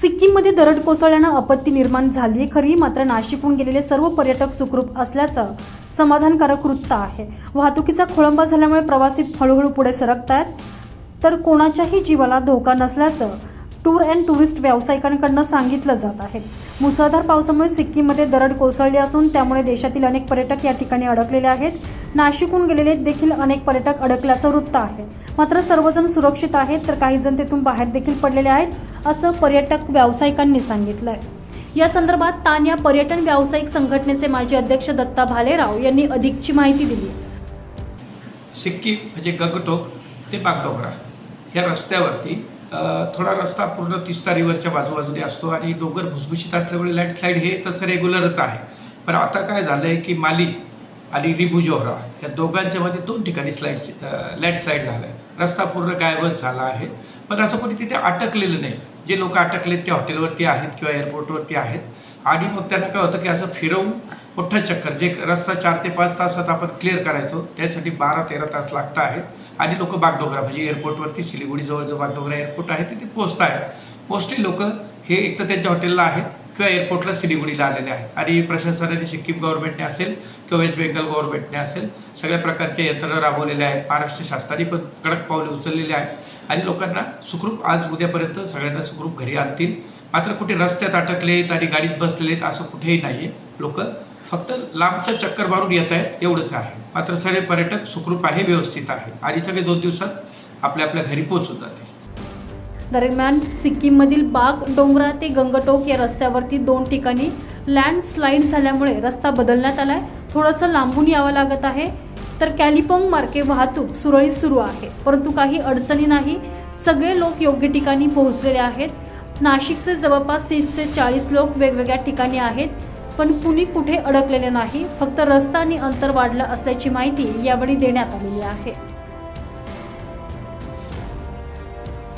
सिक्कीममध्ये दरड कोसळल्यानं आपत्ती निर्माण झाली. आहे खरी मात्र नाशिकहून गेलेले सर्व पर्यटक सुखरूप असल्याचं समाधानकारक वृत्त आहे. वाहतुकीचा खोळंबा झाल्यामुळे प्रवासी हळूहळू पुढे सरकत आहेत तर कोणाच्याही जीवाला धोका नसल्याचं टूर अँड टुरिस्ट व्यावसायिकांकडनं सांगितलं जात आहे. मुसळधार पावसामुळे सिक्कीममध्ये दरड कोसळली असून त्यामुळे देशातील अनेक पर्यटक या ठिकाणी अडकलेले आहेत. नाशिकहून गेलेले देखील अनेक पर्यटक अडकल्याचं वृत्त आहे. मात्र सर्वजण सुरक्षित आहेत तर काही जण तेथून बाहेर देखील पडलेले आहेत असं पर्यटक व्यावसायिकांनी सांगितलं आहे या संदर्भात तान या पर्यटन व्यावसायिक संघटनेचे माजी अध्यक्ष दत्ता भालेराव यांनी अधिकची माहिती दिली सिक्कीम म्हणजे गगटोक ते बागडोगरा या रस्त्यावरती थोडा रस्ता पूर्ण तिस्तारीवरच्या बाजूबाजूने असतो आणि डोंगर भुसभुशीत असल्यामुळे लँडस्लाईड हे तसं रेग्युलरच आहे. पण आता काय झालं आहे की माली आणि रिबुजोहरा या दोघांच्या मध्ये दोन ठिकाणी स्लाईड लँडस्लाईड झालं आहे रस्ता पूर्ण गायबच झाला आहे. पण असं कोणी तिथे अटकलेलं नाही. जे लोक अटकलेत ते हॉटेलवरती आहेत किंवा एअरपोर्टवरती आहेत. आणि मग त्यांना काय होतं की असं फिरवून मोठं चक्कर जे रस्ता चार ते पाच तासात आपण क्लिअर करायचो त्यासाठी बारा तेरा तास लागत आहेत. आणि लोक बागडोगरा म्हणजे एअरपोर्टवरती सिलिगुडीजवळ जो बागडोगरा एअरपोर्ट आहे तिथे पोहोचत आहेत मोस्टली लोक हे एक तर त्यांच्या हॉटेलला आहेत किंवा एअरपोर्टला सिलिगुडीला आलेले आहेत. आणि प्रशासनाने सिक्कीम गव्हर्नमेंटने असेल किंवा वेस्ट बेंगल गव्हर्नमेंटने असेल सगळ्या प्रकारच्या यंत्रणा राबवलेल्या आहेत. महाराष्ट्र शासनाने पण कडक पावले उचललेले आहेत. आणि लोकांना सुखरूप आज उद्यापर्यंत सगळ्यांना सुखरूप घरी आणतील. मात्र कुठे रस्त्यात अटकलेत आणि गाडीत बसलेत असं कुठेही नाही आहे लोक फक्त लांबचं चक्कर मारून येत आहेत एवढंच आहे. मात्र सगळे पर्यटक सुखरूप आहे व्यवस्थित आहे. आणि सगळे दोन दिवसात आपल्या आपल्या घरी पोहोचून जातील. दरम्यान सिक्कीममधील बाग डोंगरा ते गंगटोक या रस्त्यावरती दोन ठिकाणी लँडस्लाईड झाल्यामुळे रस्ता बदलण्यात आला आहे थोडंसं लांबून यावं लागत आहे. तर कॅलिपोंग मार्के वाहतूक सुरळीत सुरू आहे. परंतु काही अडचणी नाही. सगळे लोक योग्य ठिकाणी पोहोचलेले आहेत. नाशिकचे जवळपास तीस ते चाळीस लोक वेगवेगळ्या ठिकाणी आहेत. पण कुणी कुठे अडकलेले नाही. फक्त रस्ता आणि अंतर वाढलं असल्याची माहिती यावेळी देण्यात आलेली आहे.